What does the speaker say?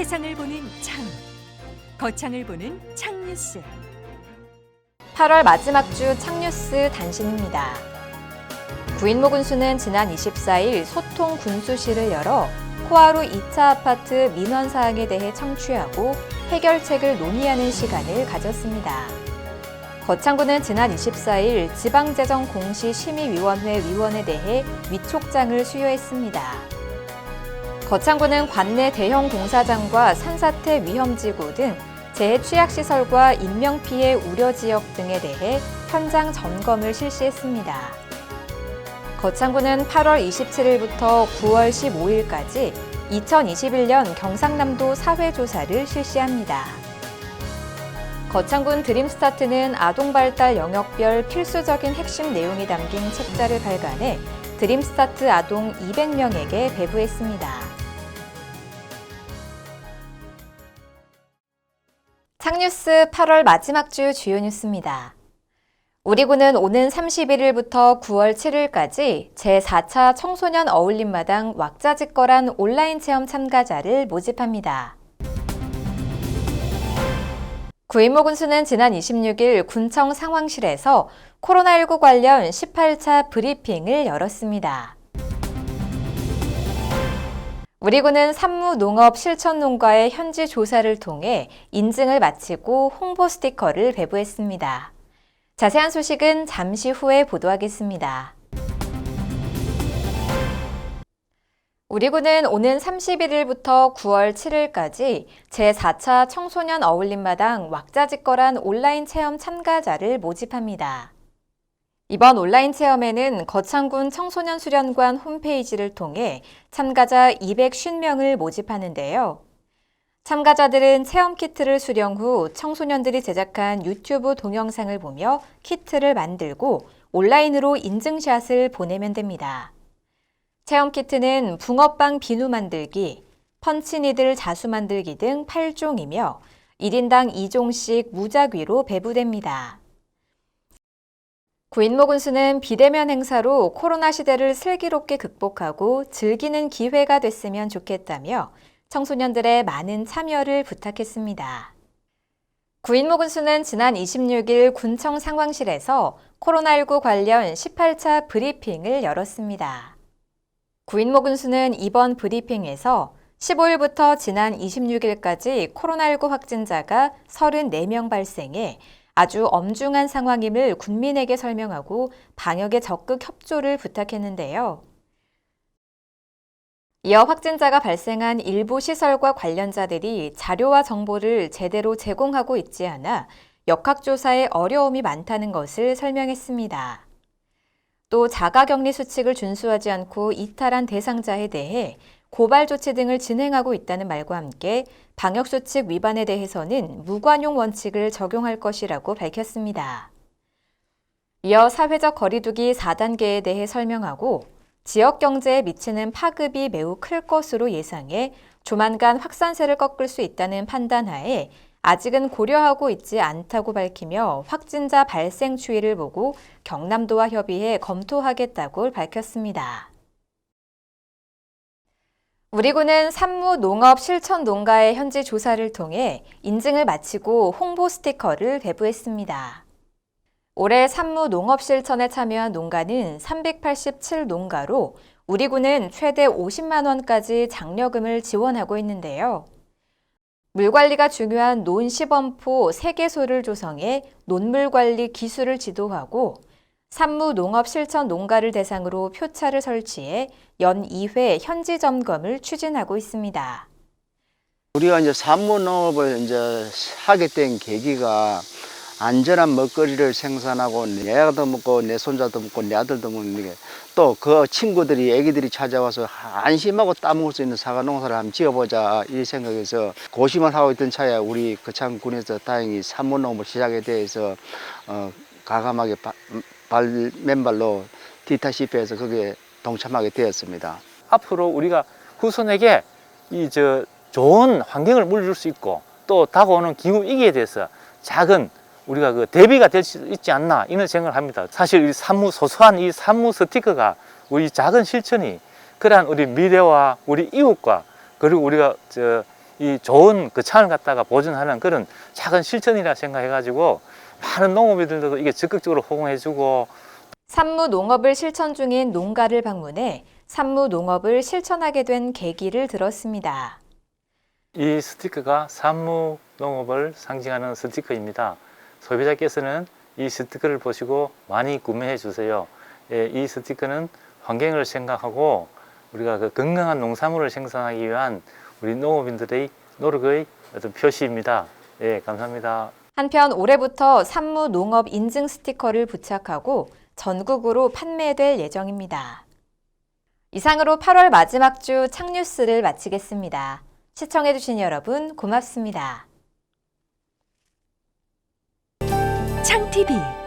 세상을 보는 창, 거창을 보는 창뉴스. 8월 마지막 주 창뉴스 단신입니다. 구인모 군수는 지난 24일 소통 군수실을 열어 코하루 2차 아파트 민원 사항에 대해 청취하고 해결책을 논의하는 시간을 가졌습니다. 거창구는 지난 24일 지방재정공시심의위원회 위원에 대해 위촉장을 수여했습니다. 거창구는 관내 대형 공사장과 산사태 위험지구 등 재해 취약시설과 인명피해 우려 지역 등에 대해 현장 점검을 실시했습니다. 거창구는 8월 27일부터 9월 15일까지 2021년 경상남도 사회조사를 실시합니다. 거창군 드림스타트는 아동발달 영역별 필수적인 핵심 내용이 담긴 책자를 발간해 드림스타트 아동 200명에게 배부했습니다. 창뉴스 8월 마지막 주 주요 뉴스입니다. 우리 군은 오는 31일부터 9월 7일까지 제4차 청소년 어울림마당 왁자지껄한 온라인 체험 참가자를 모집합니다. 구인모 군수는 지난 26일 군청 상황실에서 코로나19 관련 18차 브리핑을 열었습니다. 우리 군은 산무 농업 실천 농가의 현지 조사를 통해 인증을 마치고 홍보 스티커를 배부했습니다. 자세한 소식은 잠시 후에 보도하겠습니다. 우리 군은 오는 31일부터 9월 7일까지 제4차 청소년 어울림마당 왁자지껄한 온라인 체험 참가자를 모집합니다. 이번 온라인 체험에는 거창군 청소년 수련관 홈페이지를 통해 참가자 250명을 모집하는데요. 참가자들은 체험 키트를 수령 후 청소년들이 제작한 유튜브 동영상을 보며 키트를 만들고 온라인으로 인증샷을 보내면 됩니다. 체험 키트는 붕어빵 비누 만들기, 펀치니들 자수 만들기 등 8종이며 1인당 2종씩 무작위로 배부됩니다. 구인모 군수는 비대면 행사로 코로나 시대를 슬기롭게 극복하고 즐기는 기회가 됐으면 좋겠다며 청소년들의 많은 참여를 부탁했습니다. 구인모 군수는 지난 26일 군청 상황실에서 코로나19 관련 18차 브리핑을 열었습니다. 구인모 군수는 이번 브리핑에서 15일부터 지난 26일까지 코로나19 확진자가 34명 발생해 아주 엄중한 상황임을 군민에게 설명하고 방역에 적극 협조를 부탁했는데요. 이어 확진자가 발생한 일부 시설과 관련자들이 자료와 정보를 제대로 제공하고 있지 않아 역학조사에 어려움이 많다는 것을 설명했습니다. 또 자가격리 수칙을 준수하지 않고 이탈한 대상자에 대해 고발 조치 등을 진행하고 있다는 말과 함께 방역수칙 위반에 대해서는 무관용 원칙을 적용할 것이라고 밝혔습니다. 이어 사회적 거리두기 4단계에 대해 설명하고 지역 경제에 미치는 파급이 매우 클 것으로 예상해 조만간 확산세를 꺾을 수 있다는 판단하에 아직은 고려하고 있지 않다고 밝히며 확진자 발생 추이를 보고 경남도와 협의해 검토하겠다고 밝혔습니다. 우리 군은 산무 농업 실천 농가의 현지 조사를 통해 인증을 마치고 홍보 스티커를 배부했습니다. 올해 산무 농업 실천에 참여한 농가는 387농가로 우리 군은 최대 50만 원까지 장려금을 지원하고 있는데요. 물 관리가 중요한 논 시범포 3개소를 조성해 논물 관리 기술을 지도하고 산무 농업 실천 농가를 대상으로 표차를 설치해 연 2회 현지 점검을 추진하고 있습니다. 우리가 이제 산무 농업을 이제 하게 된 계기가 안전한 먹거리를 생산하고 내가도 먹고 내 손자도 먹고 내 아들도 먹는 게 또 그 친구들이 애기들이 찾아와서 안심하고 따먹을 수 있는 사과 농사를 한번 지어보자 이 생각에서 고심을 하고 있던 차에 우리 거창군에서 다행히 산무농업을 시작에 대해서 어, 가감하게 바, 발 맨발로 뒤타시피 해서 거기에 동참하게 되었습니다. 앞으로 우리가 후손에게 이 저 좋은 환경을 물려줄 수 있고 또 다가오는 기후 위기에 대해서 작은 우리가 그 대비가 될 수 있지 않나 이런 생각을 합니다. 사실 이 산무 소소한 이 산무 스티커가 우리 작은 실천이 그러한 우리 미래와 우리 이웃과 그리고 우리가 저 이 좋은 그 창을 갖다가 보존하는 그런 작은 실천이라 생각해가지고 많은 농업인들도 이게 적극적으로 호응해주고 산무 농업을 실천 중인 농가를 방문해 산무 농업을 실천하게 된 계기를 들었습니다. 이 스티커가 산무 농업을 상징하는 스티커입니다. 소비자께서는 이 스티커를 보시고 많이 구매해 주세요. 예, 이 스티커는 환경을 생각하고 우리가 그 건강한 농산물을 생산하기 위한 우리 농업인들의 노력의 어떤 표시입니다. 예, 감사합니다. 한편 올해부터 산무 농업 인증 스티커를 부착하고 전국으로 판매될 예정입니다. 이상으로 8월 마지막 주 창뉴스를 마치겠습니다. 시청해주신 여러분 고맙습니다. 창 TV